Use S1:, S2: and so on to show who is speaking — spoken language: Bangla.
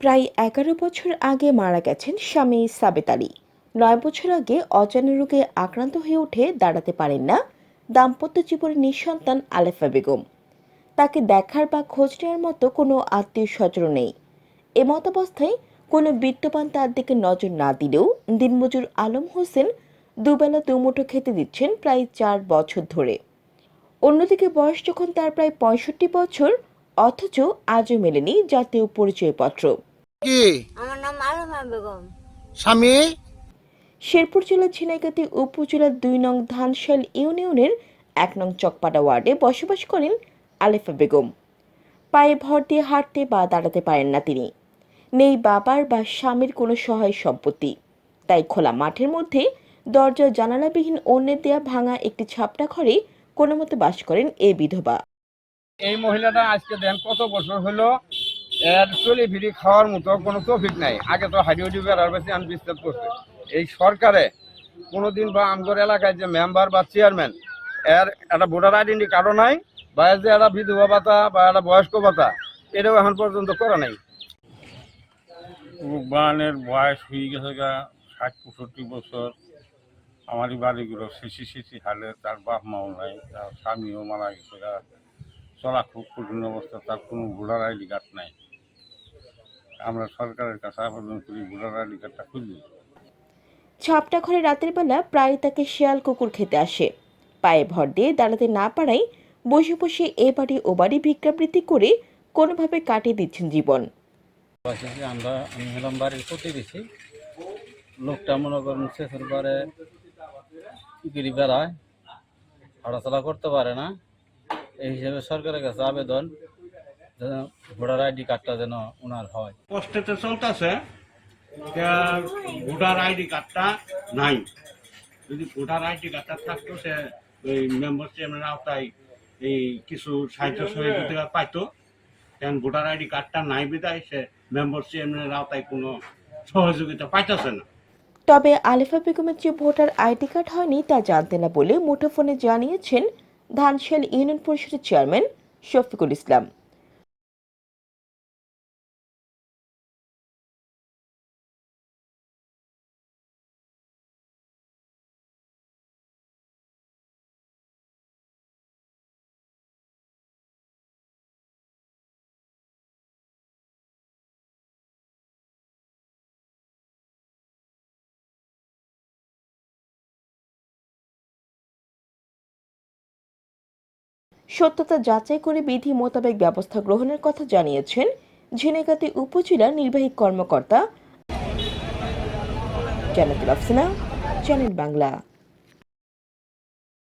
S1: প্রায় এগারো বছর আগে মারা গেছেন স্বামী সাবেত আলী। নয় বছর আগে অজানা রোগে আক্রান্ত হয়ে উঠে দাঁড়াতে পারেন না দাম্পত্য জীবনের নিঃসন্তান আলেফা বেগম। তাকে দেখার বা খোঁজ নেওয়ার মতো কোনো আত্মীয় স্বজন নেই। এমতাবস্থায় কোনো বিত্তবান তার দিকে নজর না দিলেও দিনমজুর আলম হোসেন দুবেলা দুমুঠো খেতে দিচ্ছেন প্রায় চার বছর ধরে। অন্যদিকে বয়স যখন তার প্রায় পঁয়ষট্টি বছর, অথচ আজও মেলেনি জাতীয় পরিচয়পত্র।
S2: কি?
S3: আমার নাম আলমা বেগম।
S2: স্বামী?
S1: শেরপুর জেলার ঝিনাইগাতি উপজেলার দুই নং ধানশাল ইউনিয়নের এক নং চকপাড়া ওয়ার্ডে বসবাস করেন আলেফা বেগম। পায়ে ভর দিয়ে হাঁটতে বা দাঁড়াতে পারেন না তিনি। নেই বাবার বা স্বামীর কোনো সহায় সম্পত্তি। তাই খোলা মাঠের মধ্যে দরজা জানালাবিহীন অন্যের দেয়া ভাঙা একটি ছাপটা ঘরে কোনো মতে বাস করেন এ বিধবা।
S4: এই মহিলাটা আজকে দেন কত বছর হলো? চলে ফিরি খাওয়ার মতো কোনো তফিক নাই। আগে তো হাডি হাডি বেড়ার বেশি আমি বিশ্বাস করছি। এই সরকারে কোনোদিন বা আমগর এলাকায় যে মেম্বার বা চেয়ারম্যান এর একটা ভোটার আইডেন্টি কার্ডও নাই, বা যে একটা বিধবা ভাতা বা একটা বয়স্ক ভাতা, এটাও এখন পর্যন্ত করা নাই।
S5: বানের বয়স হয়ে গেছে গা, ষাট, পঁয়ষট্টি বছর। আমারই বাড়িগুলো শিশি শিশি হালে, তার বাপ মাও নাই, তার স্বামীও মারা গেছে গা। চলা খুব কঠিন অবস্থা, তার কোনো ভোটার আইডি কার্ড নাই। আমরা সরকারের কাছে আবেদন করি ভোটার আইডি কার্ডটা খুঁজি।
S1: ছাপটা ঘরে রাতের বেলা প্রায় তাকে শিয়াল কুকুর খেতে আসে। পায়ে ভর দিয়ে দাঁড়াতে না পারায় বসে বসে এ বাড়ি ও বাড়ি ভিক্ষাবৃত্তি করে কোনোভাবে কাটিয়ে দিচ্ছেন জীবন।
S6: আমরা আমি হলাম বাড়ির প্রতিবেশী। লোকটা মনে করেন শেষের পরে গিরি বেড়ায় হাঁটাচলা করতে পারে না। এই হিসেবে সরকারের কাছে আবেদন। যেন ভোটার আইডি কার্ডটা যেন ওনার হয়।
S7: কষ্টেতে চলতেছে ভোটার আইডি কার্ডটা নাই। যদি ভোটার আইডি কার্ডটা থাকতো সে ওই মেম্বার চেয়ারম্যানের আওতায় এই কিছু সাহায্য সহযোগিতা পাইতো। কারণ ভোটার আইডি কার্ডটা নাই বিদায় সে মেম্বার চেয়ারম্যানের আওতায় কোনো সহযোগিতা পাইতেছে না।
S1: তবে আলিফা বেগমের যে ভোটার আইডি কার্ড হয়নি তা জানতে না বলে মুঠোফোনে জানিয়েছেন ধানশাল ইউনিয়ন পরিষদের চেয়ারম্যান শফিকুল ইসলাম। সত্যতা যাচাই করে বিধি মোতাবেক ব্যবস্থা গ্রহণের কথা জানিয়েছেন ঝিনাইগাতি উপজেলার নির্বাহী কর্মকর্তা। জানাতুল আফসানা, চ্যানেল বাংলা।